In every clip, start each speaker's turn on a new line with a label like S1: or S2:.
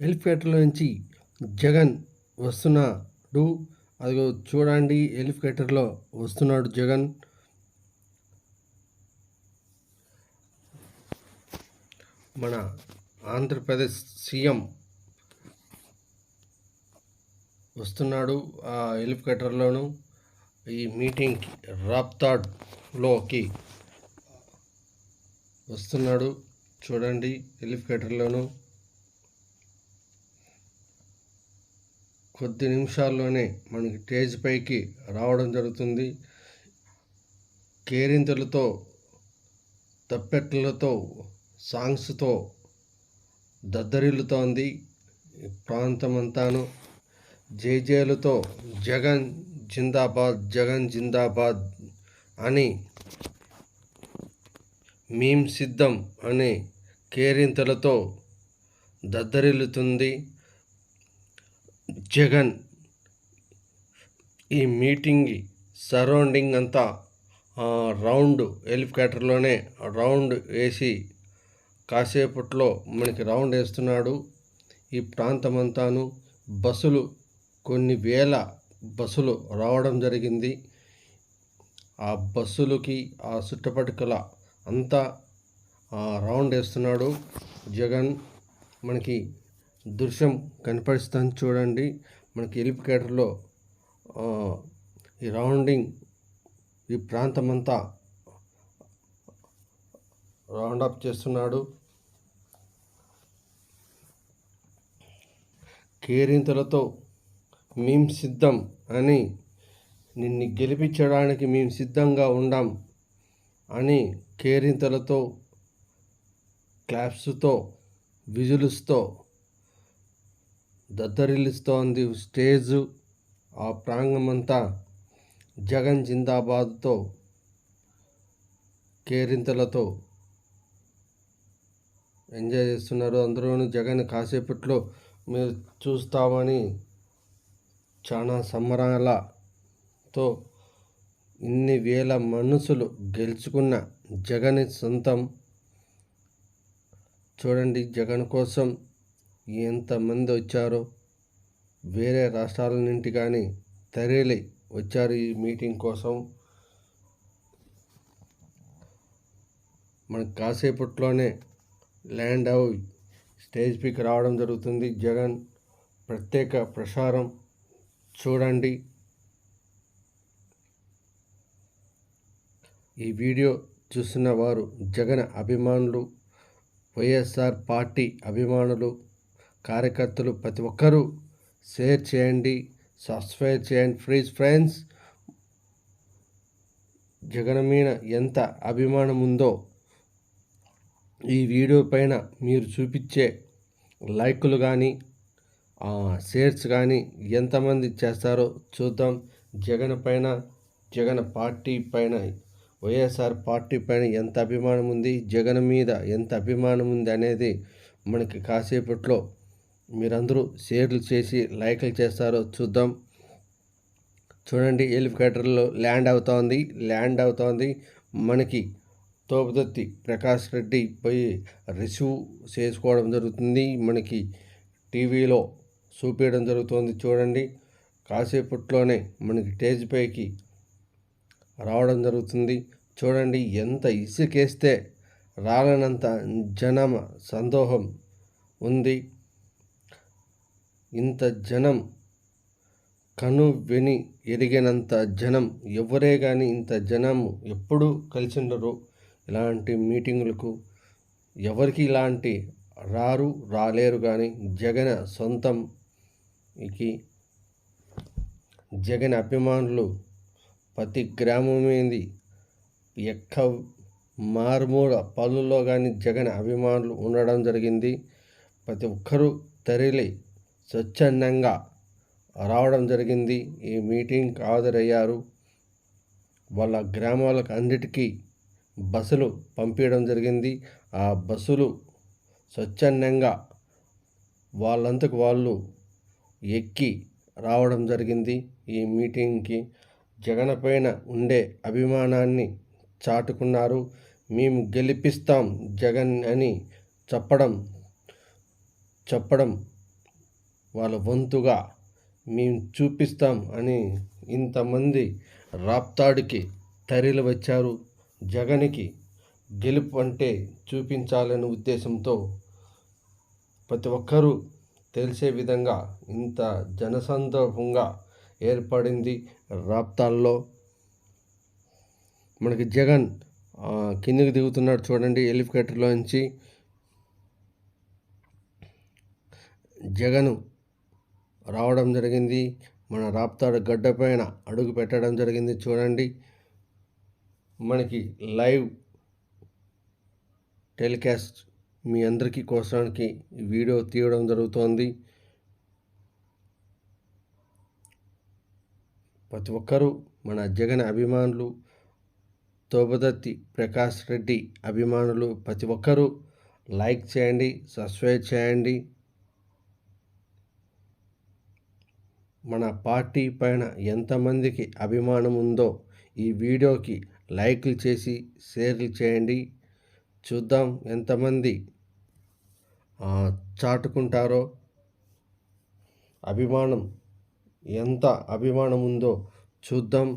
S1: హెలికాప్టర్లో నుంచి జగన్ వస్తున్నాడు. అదిగో చూడండి హెలికాప్టర్లో వస్తున్నాడు జగన్. మన ఆంధ్రప్రదేశ్ సీఎం వస్తున్నాడు ఆ హెలికాప్టర్లోను ఈ మీటింగ్కి రాప్తాడ్లోకి వస్తున్నాడు. చూడండి హెలికాప్టర్లోను కొద్ది నిమిషాల్లోనే మనకి స్టేజ్ పైకి రావడం జరుగుతుంది. కేరింతలతో తప్పెట్లతో సాంగ్స్తో దద్దరిల్లుతోంది ప్రాంతమంతాను. జేజేలతో జగన్ జిందాబాద్ జగన్ జిందాబాద్ అని మేం సిద్ధం అనే కేరింతలతో దద్దరిల్లుతుంది. జగన్ ఈ మీటింగ్ సరౌండింగ్ అంతా రౌండ్ హెలికాప్టర్లోనే రౌండ్ వేసి కాసేపట్లో మనకి రౌండ్ వేస్తున్నాడు. ఈ ప్రాంతం అంతాను బస్సులు కొన్ని వేల బస్సులు రావడం జరిగింది. ఆ బస్సులకి ఆ చుట్టుపక్కల అంతా రౌండ్ వేస్తున్నాడు జగన్. మనకి దృశ్యం కనపరుస్తాను చూడండి. మనకి ఎలిపికేటర్లో ఈ రౌండింగ్ ఈ ప్రాంతం అంతా రౌండ్ అప్ చేస్తున్నాడు. కేరింతలతో మేము సిద్ధం అని నిన్ను గెలిపించడానికి మేము సిద్ధంగా ఉండాం అని కేరింతలతో క్లాప్స్తో విజులుస్తో దద్దరిల్లుస్తోంది స్టేజు. ఆ ప్రాంగమంతా జగన్ జిందాబాద్తో కేరింతలతో ఎంజాయ్ చేస్తున్నారు. అందరూ జగన్ కాసేపట్లో మీరు చూస్తామని చాలా సంబరాలతో ఇన్ని వేల మనసులు గెలుచుకున్న జగన్ సొంతం. చూడండి జగన్ కోసం ఎంతమంది వచ్చారో వేరే రాష్ట్రాల నుండి కానీ తరలి వచ్చారు ఈ మీటింగ్ కోసం. మనకు కాసేపట్లోనే ల్యాండ్ అవి స్టేజ్ పీకి రావడం జరుగుతుంది. జగన్ ప్రత్యేక ప్రసారం చూడండి. ఈ వీడియో చూస్తున్న వారు జగన్ అభిమానులు వైఎస్ఆర్ పార్టీ అభిమానులు కార్యకర్తలు ప్రతి ఒక్కరూ షేర్ చేయండి సబ్స్క్రైబ్ చేయండి ఫ్రీజ్ ఫ్రెండ్స్. జగన్ మీద ఎంత అభిమానం ఉందో ఈ వీడియో పైన మీరు చూపించే లైకులు కానీ షేర్స్ కానీ ఎంతమంది చేస్తారో చూద్దాం. జగన్ పైన జగన్ పార్టీ పైన వైఎస్ఆర్ పార్టీ పైన ఎంత అభిమానం ఉంది జగన్ మీద ఎంత అభిమానం ఉంది అనేది మనకి కాసేపట్లో మీరందరూ షేర్లు చేసి లైక్లు చేస్తారో చూద్దాం. చూడండి హెలికాప్టర్లో ల్యాండ్ అవుతోంది ల్యాండ్ అవుతోంది. మనకి తోపుదత్తి ప్రకాష్ రెడ్డి పోయి రిసీవ్ చేసుకోవడం జరుగుతుంది. మనకి టీవీలో చూపించడం జరుగుతుంది చూడండి. కాసేపట్లోనే మనకి స్టేజ్ పైకి రావడం జరుగుతుంది. చూడండి ఎంత ఇసుకేస్తే రాలనంత జనమ సందోహం ఉంది. ఇంత జనం కను వెని ఎరిగినంత జనం ఎవరే కానీ ఇంత జనం ఎప్పుడూ కలిసి ఉండరు ఇలాంటి మీటింగులకు ఎవరికి ఇలాంటి రారు రాలేరు కానీ జగన్ సొంతం జగన్ అభిమానులు ప్రతి గ్రామమేంది ఎక్క మారుమూల పనుల్లో కానీ జగన్ అభిమానులు ఉండడం జరిగింది. ప్రతి ఒక్కరూ తరలి స్వచ్ఛందంగా రావడం జరిగింది. ఈ మీటింగ్ హాజరయ్యారు. వాళ్ళ గ్రామాలకు అన్నిటికీ బస్సులు పంపించడం జరిగింది. ఆ బస్సులు స్వచ్ఛందంగా వాళ్ళంతకు వాళ్ళు ఎక్కి రావడం జరిగింది. ఈ మీటింగ్కి జగన్ పైన ఉండే అభిమానాన్ని చాటుకున్నారు. మేము గెలిపిస్తాం జగన్ అని చెప్పడం చెప్పడం వాళ్ళ వంతుగా మేము చూపిస్తాం అని ఇంతమంది రాప్తాడుకి తరలి వచ్చారు. జగన్కి గెలుపు అంటే చూపించాలనే ఉద్దేశంతో ప్రతి ఒక్కరూ తెలిసే విధంగా ఇంత జనసందర్భంగా ఏర్పడింది రాప్తాల్లో మనకి జగన్ కిందికి దిగుతున్నాడు చూడండి హెలికాప్టర్లో నుంచి. జగన్ రావడం జరిగింది. మన రాప్తాడు గడ్డ పైన అడుగు పెట్టడం జరిగింది చూడండి. మనకి లైవ్ టెలికాస్ట్ మీ అందరికీ కోసానికి వీడియో తీయడం జరుగుతోంది. ప్రతి ఒక్కరూ మన జగన్ అభిమానులు తోబదత్తి ప్రకాష్ రెడ్డి అభిమానులు ప్రతి ఒక్కరూ లైక్ చేయండి సబ్స్క్రైబ్ చేయండి. మన పార్టీ పైన ఎంతమందికి అభిమానం ఉందో ఈ వీడియోకి లైక్లు చేసి షేర్లు చేయండి. చూద్దాం ఎంతమంది చాటుకుంటారో. అభిమానం ఎంత అభిమానం ఉందో చూద్దాం.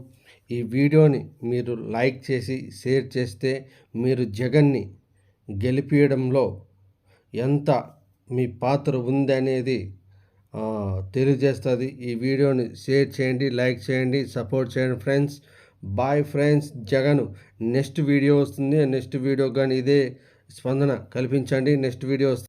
S1: ఈ వీడియోని మీరు లైక్ చేసి షేర్ చేస్తే మీరు జగన్ని గెలిపించడంలో ఎంత మీ పాత్ర ఉంది అనేది తెలియజేస్తుంది. ఈ వీడియోని షేర్ చేయండి లైక్ చేయండి సపోర్ట్ చేయండి friends. Bye friends. Jagan next video వస్తుంది. నెక్స్ట్ వీడియో కానీ ఇదే స్పందన కల్పించండి. నెక్స్ట్ వీడియో వస్తుంది.